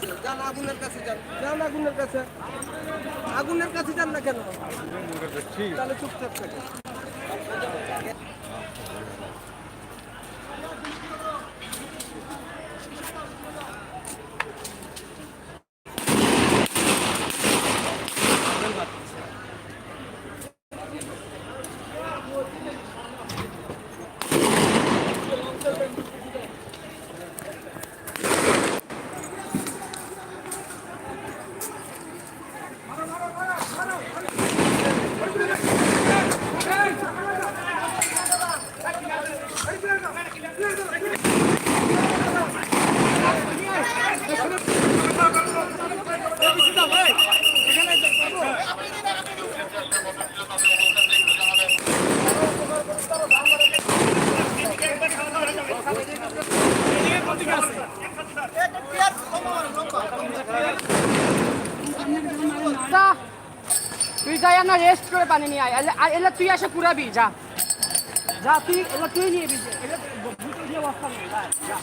আগুনের কাছে যান। আগুনের কাছে। আগুনের কাছে যান না কেন? তাহলে চুপচাপ থাকে না রেস্ট করে পানি নিয়ে আয়। এলে- আর এলে তুই এসে কুড়াবি যা। যা তুই এলে তুই নিয়ে বি এলে বুকে দিয়ে বস্তা নিয়ে যা, যা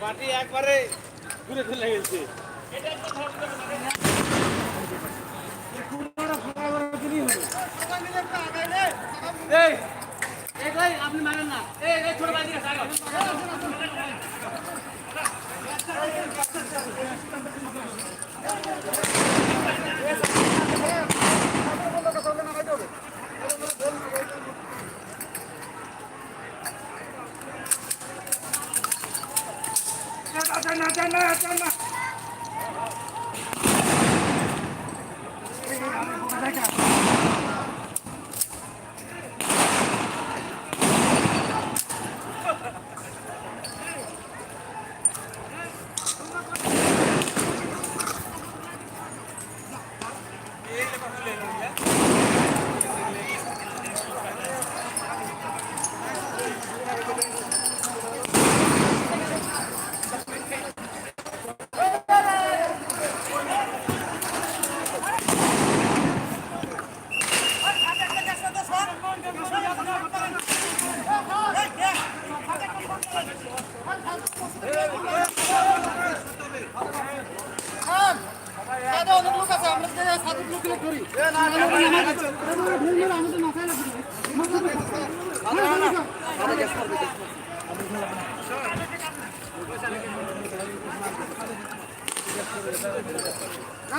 পার্টি একবারে ঘুরে ফেলে গেছে। এই এই ভাই আপনি মারেন না। এই ছোট দিকে সাগর না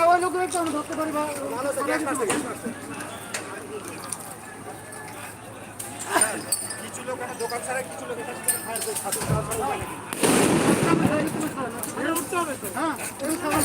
ওই লোক একটু আমি ধরতে পারি কিছু লোক দোকান ছাড়া কিছু লোক হ্যাঁ এই খাবার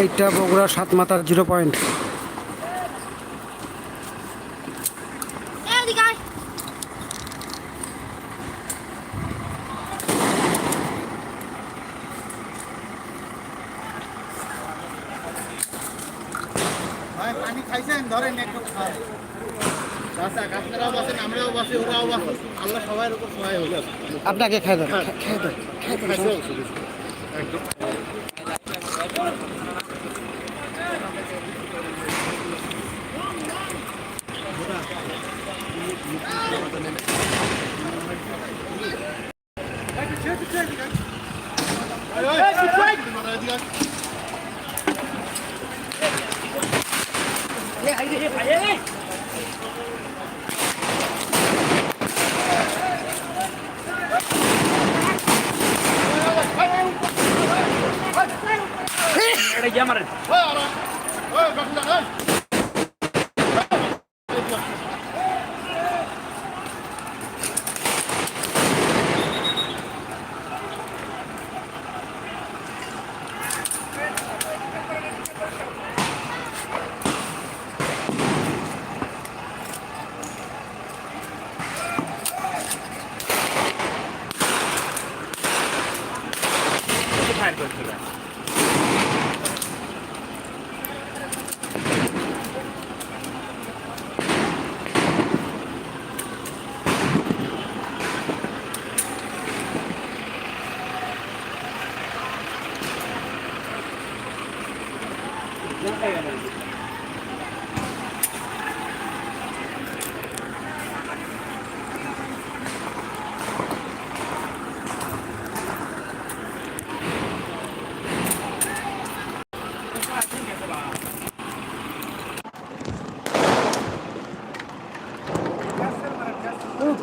এইটা বগুড়া সাত মাথার জিরো পয়েন্ট। ধরেন একটু খায়। আপনারাও বাসেন আমরাও বাসি ওরাও বাসে। আল্লাহ সবার উপর সহায় হলো আপনাকে খেয়ে দেন খেয়ে দেন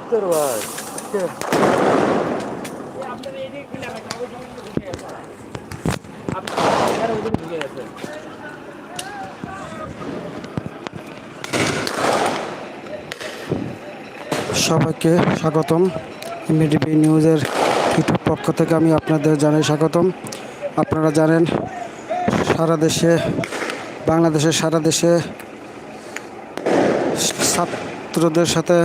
Здорово! সবাইকে স্বাগতম। এমবিডিপি নিউজের ইউটিউব পক্ষ থেকে আমি আপনাদের জানাই স্বাগতম। আপনারা জানেন, সারা দেশে, বাংলাদেশের সারা দেশে ছাত্রদের সাথে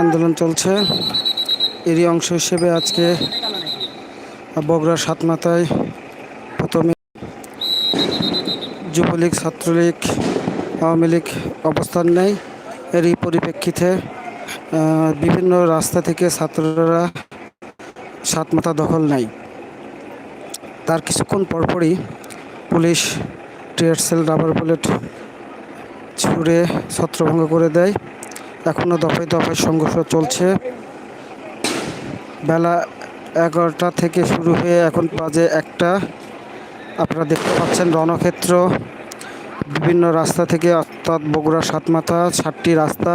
আন্দোলন চলছে। এরই অংশ হিসেবে আজকে বগুড়ার সাতমাথায় প্রথমে যুবলীগ, ছাত্রলীগ, আওয়ামী লীগ অবস্থান নেয়। এরই পরিপ্রেক্ষিতে বিভিন্ন রাস্তা থেকে ছাত্ররা সাতমাথা দখল নেয়। তার কিছুক্ষণ পরপরই police tear shell rubber bullet ছুড়ে ছত্রভঙ্গ করে দেয়। এখনও দফায় দফায় সংঘর্ষ চলছে। বেলা এগারোটা থেকে শুরু হয়ে এখন বাজে একটা। আপনারা দেখতে পাচ্ছেন রণক্ষেত্র। বিভিন্ন রাস্তা থেকে অর্থাৎ বগুড়া সাতমাথা সাতটি রাস্তা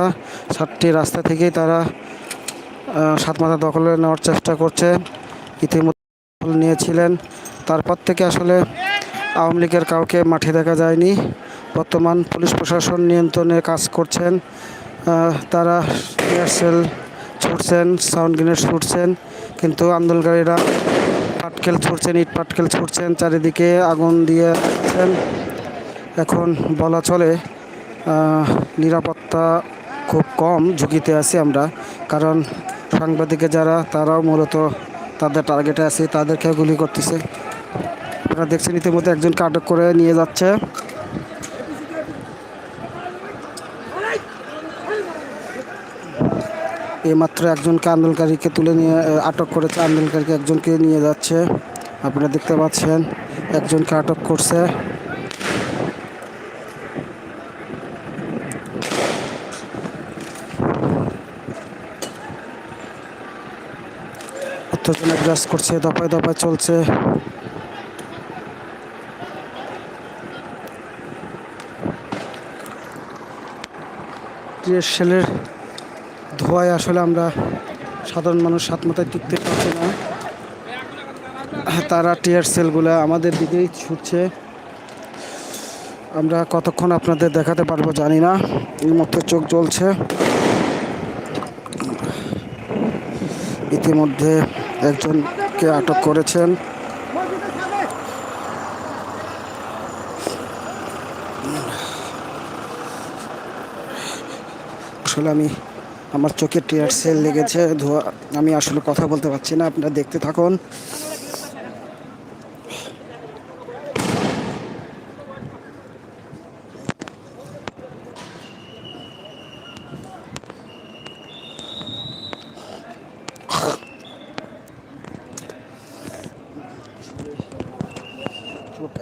সাতটি রাস্তা থেকেই তারা সাতমাথা দখলে নেওয়ার চেষ্টা করছে। ইতিমধ্যে নিয়েছিলেন। তারপর থেকে আসলে আওয়ামী লীগের কাউকে মাঠে দেখা যায়নি। বর্তমান পুলিশ প্রশাসন নিয়ন্ত্রণে কাজ করছেন। তারা এয়ারসেল ছুটছেন, সাউন্ড গ্রেনেড ছুটছেন, কিন্তু আন্দোলনকারীরা পাটকেল ছুটছেন, ইট পাটকেল ছুটছেন, চারিদিকে আগুন দিয়েছেন এখন বলা চলে নিরাপত্তা খুব কম ঝুঁকিতে আছি আমরা। কারণ সাংবাদিকে যারা, তারাও মূলত তাদের টার্গেটে আছে তাদেরকে গুলি করতেছে। আপনারা দেখছেন ইতিমধ্যে একজনকে আটক করে নিয়ে যাচ্ছে। এইমাত্র একজনকে আন্দোলনকারীকে তুলে নিয়ে আটক করেছে আন্দোলনকারীকে একজনকে নিয়ে যাচ্ছে। আপনারা দেখতে পাচ্ছেন একজনকে আটক করছে। উত্তেজনা বিরাজ করছে, দফায় দফায় চলছে। শেলের ধোঁয়ায় আসলে আমরা সাধারণ মানুষ সাত মাথায় টিকতে পারছি না। তারা টিয়ার সেলগুলো আমাদের দিকেই ছুটছে। আমরা কতক্ষণ আপনাদের দেখাতে পারব জানি না, এই মধ্যে চোখ জ্বলছে। ইতিমধ্যে একজনকে আটক করেছেন। আসলে আমি, আমার চোখে টিয়ার সেল লেগেছে, ধোয়া, আমি আসলে কথা বলতে পারছি না, আপনারা দেখতে থাকুন।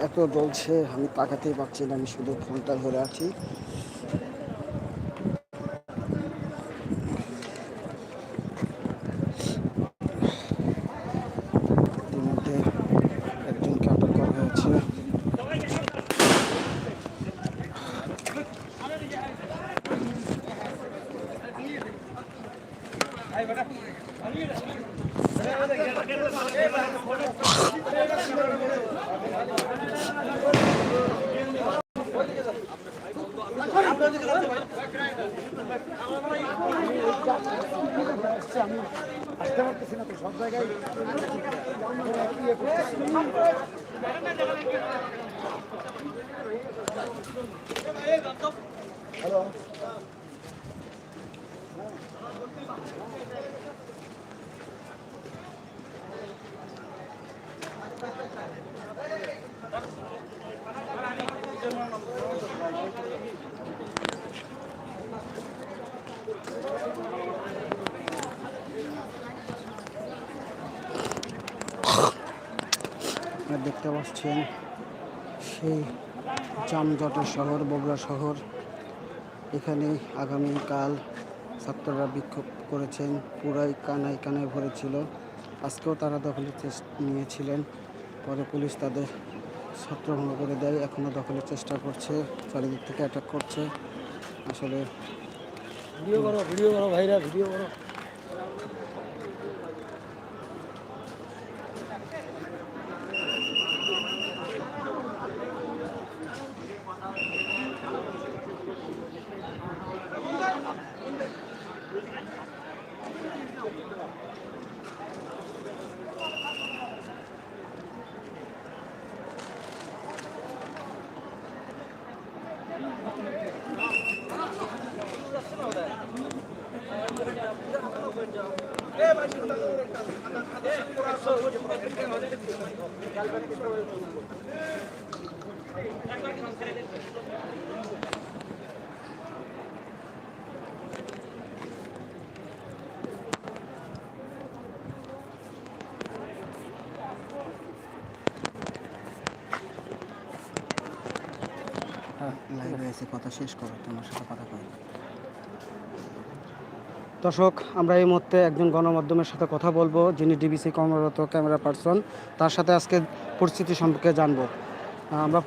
এত জ্বলছে আমি তাকাতেই পারছি না আমি শুধু ফোনটা ধরে আছি। ইতিমধ্যে একজনকে আটক করা হয়েছে আপনারা দেখতে পাচ্ছেন সেই যানজটের শহর, বগুড়া শহর। এখানে আগামীকাল ছাত্ররা বিক্ষোভ করেছেন, পুরাই কানায় কানায় ভরেছিল আজকেও তারা দখলের চেষ্টা নিয়েছিলেন। পরে পুলিশ তাদের ছত্রভঙ্গ করে দেয়। এখনও দখলের চেষ্টা করছে, চারিদিক থেকে অ্যাটাক করছে। আসলে ভিডিও করো ভিডিও করো ভাইরা, ভিডিও করো। কথা শেষ করো, তোমার সাথে কথা দর্শক, আমরা এই মুহূর্তে একজন গণমাধ্যমের সাথে কথা বলব, যিনি ডিবিসি কর্মরত ক্যামেরা পার্সন তার সাথে আজকে পরিস্থিতি সম্পর্কে জানব। আমরা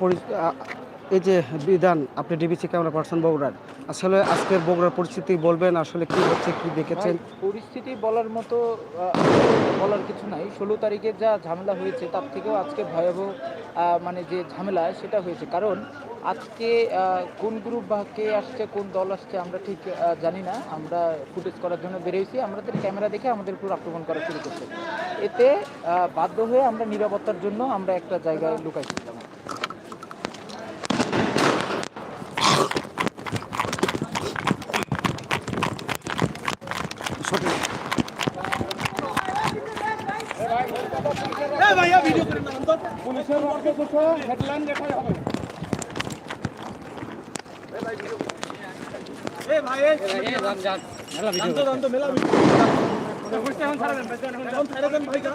এই যে বিধান, আপনি ডিবিসি ক্যামেরা পার্সন বগুড়ার? আসলে আজকের বগুড়ার পরিস্থিতি বলবেন, আসলে কি হচ্ছে, কি দেখেছেন? পরিস্থিতি বলার মতো বলার কিছু নাই। ষোলো তারিখে যা ঝামেলা হয়েছে, তার থেকেও আজকে ভয়াবহ মানে যে ঝামেলা, সেটা হয়েছে। কারণ আজকে কোন গ্রুপ বা কে আসছে, কোন দল আসছে, আমরা ঠিক জানি না। আমরা ফুটেজ করার জন্য বেরিয়েছি আমাদের ক্যামেরা দেখে আমাদের উপর আক্রমণ করা শুরু করছে। এতে বাধ্য হয়ে আমরা নিরাপত্তার জন্য আমরা একটা জায়গায় লুকাইছিলাম সঠিক এই ভাইয়া ভিডিও করে নাম তো এই ভাই এই জানতো জানতো মেলা ভিডিও এখন ছাড়া দেন এখন ছাড়া দেন ভাই যা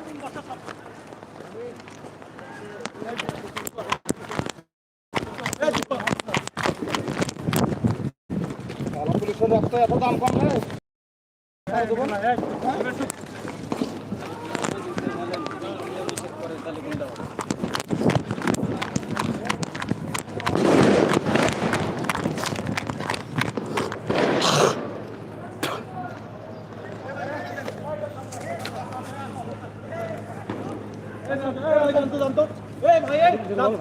জানতো জানতো এই ইতিমধ্যে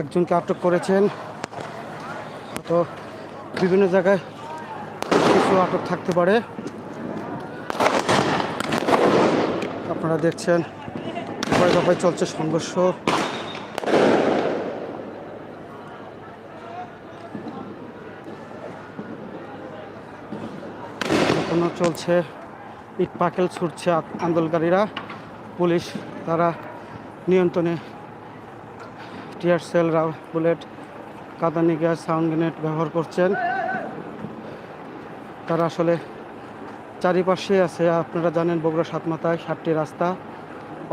একজনকে আটক করেছেন। তো বিভিন্ন জায়গায় কিছু আটক থাকতে পারে। আপনারা দেখছেন। দফায় দফায় চলছে সংঘর্ষ চলছে, ইট পাকেল ছুটছে আন্দোলনকারীরা, পুলিশ তারা নিয়ন্ত্রণে। টিয়ার সেল বুলেট কাদানি গ্যাস সাউন্ড গ্রেনেড ব্যবহার করছেন। তারা আসলে চারিপাশে আছে, আপনারা জানেন বগুড়া সাতমাথায় সাতটি রাস্তা।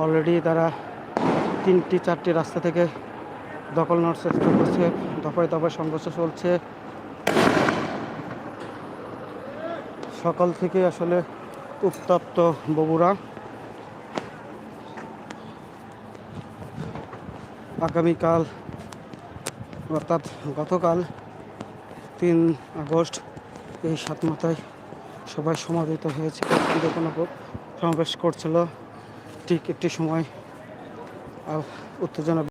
অলরেডি তারা তিনটি, চারটি রাস্তা থেকে দখল নেওয়ার চেষ্টা করছে, দফায় দফায় সংঘর্ষ চলছে। সকাল থেকে আসলে উত্তপ্ত বগুড়া। আগামীকাল, অর্থাৎ গতকাল তিন আগস্ট এই সাতমাথায় সবাই সমাবেত হয়েছে। কোনো সমাবেশ করছিল। ঠিক একটি সময় উত্তেজনা